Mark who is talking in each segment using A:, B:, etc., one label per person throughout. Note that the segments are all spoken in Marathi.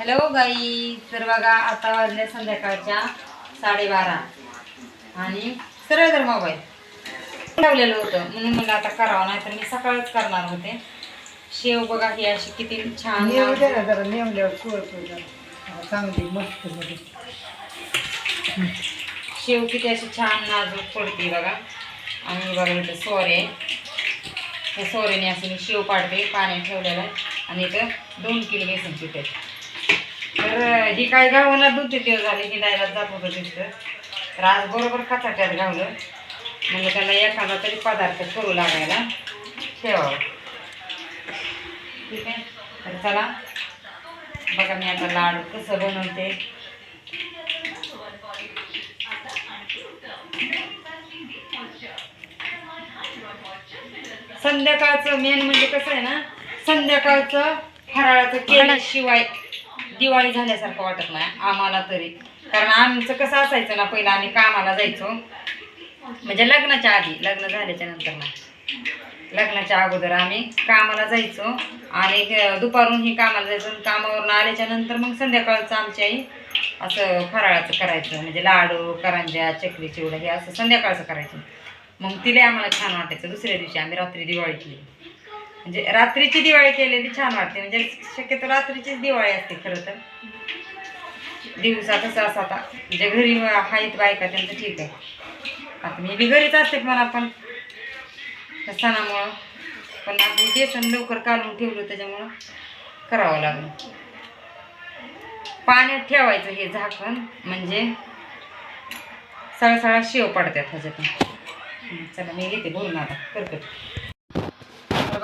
A: हॅलो गाई तर बघा आता वाजल्या संध्याकाळच्या साडेबारा. आणि सरळ तर मोबाईल लावलेलं होतं. म्हणून मला आता करावं नाही तर मी सकाळच करणार होते. शेव बघा ही अशी किती छान
B: जरा चांगली मस्त
A: शेव किती अशी छान नाजूक पडते बघा. आणि बघा इथं सोरे. आहे. त्या सोऱ्याने असं मी शेव पाडते पाण्यात ठेवलेलं. आहे आणि इथं दोन किलो बेसन पीठ आहे. तर ही काय गावाला दोन तीन दिवस झाले हिंडायला जात होतं तिथं. तर आज बरोबर खाचाट्यात गावलं. म्हणजे त्याला एखादा तरी पदार्थ करू लागायला ठेवावं. ठीक आहे? तर चला. बघा मी आता लाडू कसं बनवते. संध्याकाळचं मेन म्हणजे कसं आहे ना संध्याकाळचं फराळाचं केल्याशिवाय दिवाळी झाल्यासारखं वाटत नाही आम्हाला तरी. कारण आमचं कसं असायचं ना पहिलं आम्ही कामाला जायचो. म्हणजे लग्नाच्या आधी लग्न झाल्याच्यानंतर नाही. लग्नाच्या अगोदर आम्ही कामाला जायचो. आणि दुपारून ही कामाला जायचो कामावरून आल्याच्यानंतर मग संध्याकाळचं आमची आई असं फराळाचं करायचं. म्हणजे लाडू करंज्या चकली चिवडा हे असं संध्याकाळचं करायचं. मग तिला आम्हाला छान वाटायचं. दुसऱ्या दिवशी आम्ही रात्री दिवाळी केली. म्हणजे रात्रीची दिवाळी केलेली छान वाटते. म्हणजे शक्यतो रात्रीचीच दिवाळी असते खरं तर. दिवसा कसं असं आता. म्हणजे घरी आहेत बायका त्यांचं ठीक आहे. आता मी बी घरीच असते पण. आपण त्या सणामुळं. पण आपण बेसन लवकर काढून ठेवलं त्याच्यामुळं करावं लागलं. पाण्यात ठेवायचं हे झाकण. म्हणजे सळसळा शेव पडतात ह्याच्यातून. चला मी घेते बोलून आता. करकट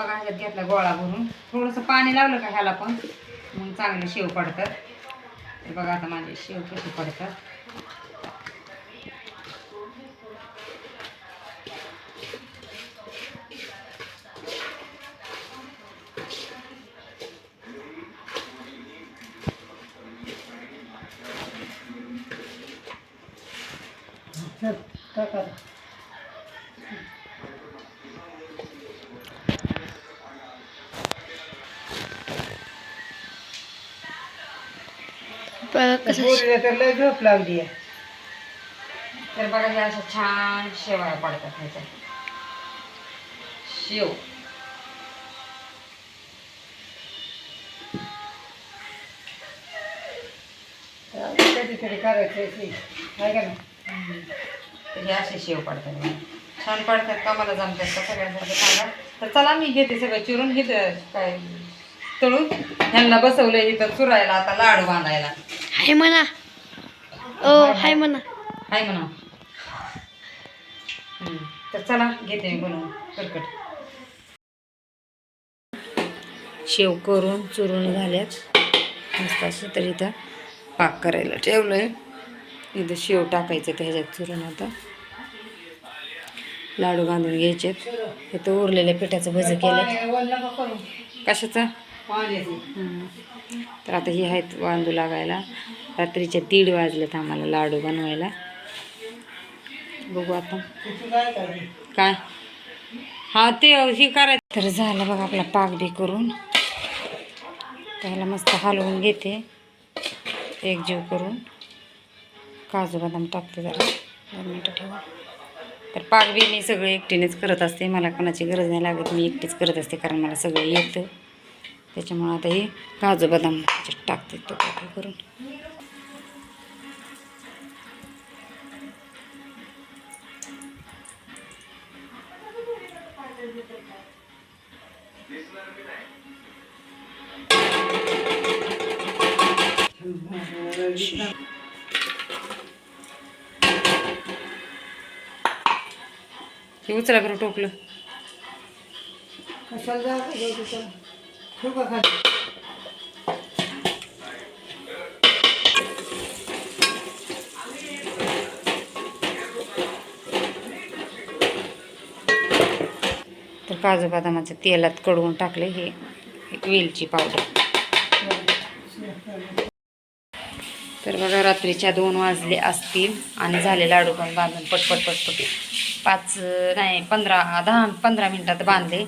A: बघा ह्याच्यात घेतला गोळा भरून. थोडंसं पाणी लावलं का ह्याला पण. मग चांगले शेव पडतात. तर बघा आता माझे शेव कसे पडतात.
B: चल टाका पोरीला तर लय झोप लागली. आहे
A: तर बघा हे अशा छान शेवाळ्या पडतात ह्याच्या. शेव.
B: तर कधीतरी करायचं ते. का
A: तर हे असे शेव पडतात. छान पडतात का मला जमतात का सगळ्यांसारखं सांगा. तर चला मी घेते सगळं चिरून. घेते काय तळून. ह्यांना बसवलं इथं चुरायला आता लाडू बांधायला.
C: हाय म्हणा. ओ हाय म्हणा.
A: हाय म्हणा. हम्म. तर चला घेते मी बनवून. करकट. शेव करून चुरून झाल्यात. मस्त असं तर इथं पाक करायला ठेवलंय. इथं शेव टाकायचं त्याच्यात चुरून आता. लाडू बांधून घ्यायचे इथं उरलेल्या पिठाचं भजं केलं कशाचं. तर आता हे आहेत बांधू लागायला. रात्रीचे दीड वाजलेत आम्हाला लाडू बनवायला. बघू आता.
B: तुझी काय
A: हा ते हे करायचं. तर झालं बघा आपला पाक बी करून त्याला मस्त हलवून घेते. एकजीव करून. काजू बदाम टाकते जरा. दोन मिनटं ठेवा. तर पाक बी मी सगळं एकटीनेच करत असते. मला कोणाची गरज नाही लागत. मी एकटीच करत असते कारण मला सगळं येतं. त्याच्यामुळं आता हे काजू बदाम त्याच्यात टाकते तो करून. हे उचला करू टोपलं.
B: कशाला जागा का खाली
A: तर काजू बदामाचं तेलात कडवून टाकले हे वेलची पावडर. तर बघा रात्रीच्या दोन वाजले असतील आणि झाले लाडू पण बांधून पटपट पटपट. पाच नाही पंधरा दहा पंधरा मिनटात बांधले.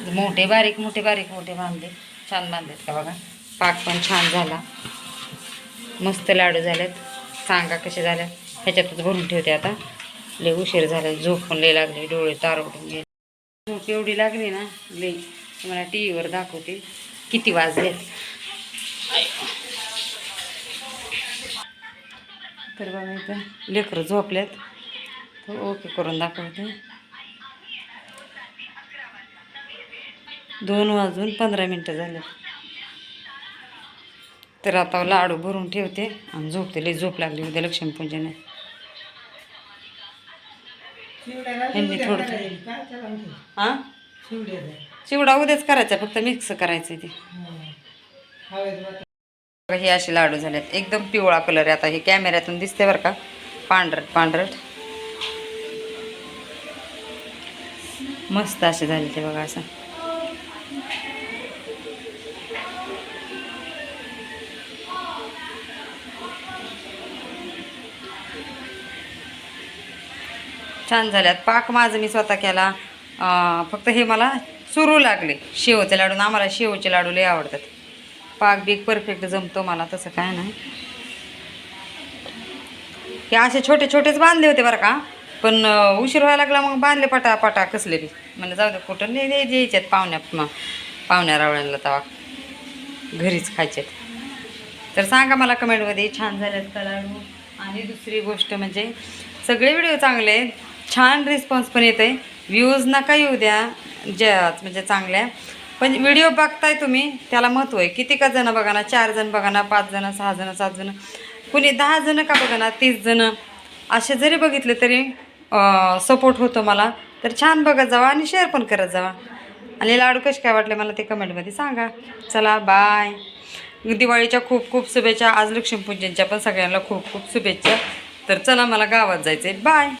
A: म्हणजे मोठे बारीक मोठे बारीक मोठे बांधले. छान बांधलेत का बघा. पाक पण छान झाला. मस्त लाडू झालेत. सांगा कसे झाले? ह्याच्यातच भरून ठेवते आता. लय उशीर झाला. झोप पण लय लागली. डोळे तार उठून गेले. झोप एवढी लागली ना लय. तुम्हाला टी व्हीवर दाखवते. किती वाजलेत. तर बघा इथं लेकरं झोपल्यात ओके करून दाखवते. दोन वाजून पंधरा मिनटं झाले. तर आता लाडू भरून ठेवते आणि झोपते लई झोप लागली उद्या लक्ष्मीपूजन यांनी थोडं-? हां. चिवडा उद्याच करायचा फक्त मिक्स करायचं ते.
B: हं.
A: हे असे लाडू झालेत. एकदम पिवळा कलर आहे आता. हे कॅमेऱ्यातून दिसते बरं का? पांढरट पांढरट. मस्त असे झाले ते बघा असं. छान झाल्यात. पाक माझं मी स्वतः केला. फक्त हे मला सुरू लागले. शेवचे लाडू. आम्हाला शेवचे लाडू लय आवडतात. पाक बीक परफेक्ट जमतो मला तसं काय नाही. हे असे छोटे छोटेच बांधले होते बरं का. पण उशीर व्हायला लागला मग बांधले पटा पटा कसले बी. म्हणजे जाऊ दे कुठं नाही नाही द्यायच्यात पाहुण्या पाहुण्या रावळ्यांना तवा. घरीच खायच्यात तर सांगा मला कमेंटमध्ये छान झाल्यात का लाडू? आणि दुसरी गोष्ट म्हणजे सगळे व्हिडिओ चांगले आहेत. छान रिस्पॉन्स पण येते व्ह्यूज नका येऊ द्या ज्या म्हणजे चांगल्या. पण व्हिडिओ बघताय तुम्ही त्याला महत्त्व आहे. किती का जणं बघा ना चार जण बघा ना पाच जणं सहा जणं सात जणं. कुणी दहा जणं का बघा ना तीस जणं. असे जरी बघितले तरी सपोर्ट होतो मला. तर छान बघत जावा आणि शेअर पण करत जावा. आणि लाडू कसे काय वाटले मला ते कमेंटमध्ये सांगा. चला बाय दिवाळीच्या खूप खूप शुभेच्छा. आज लक्ष्मीपूजनच्या पण सगळ्यांना खूप खूप शुभेच्छा. तर चला मला गावात जायचं आहे बाय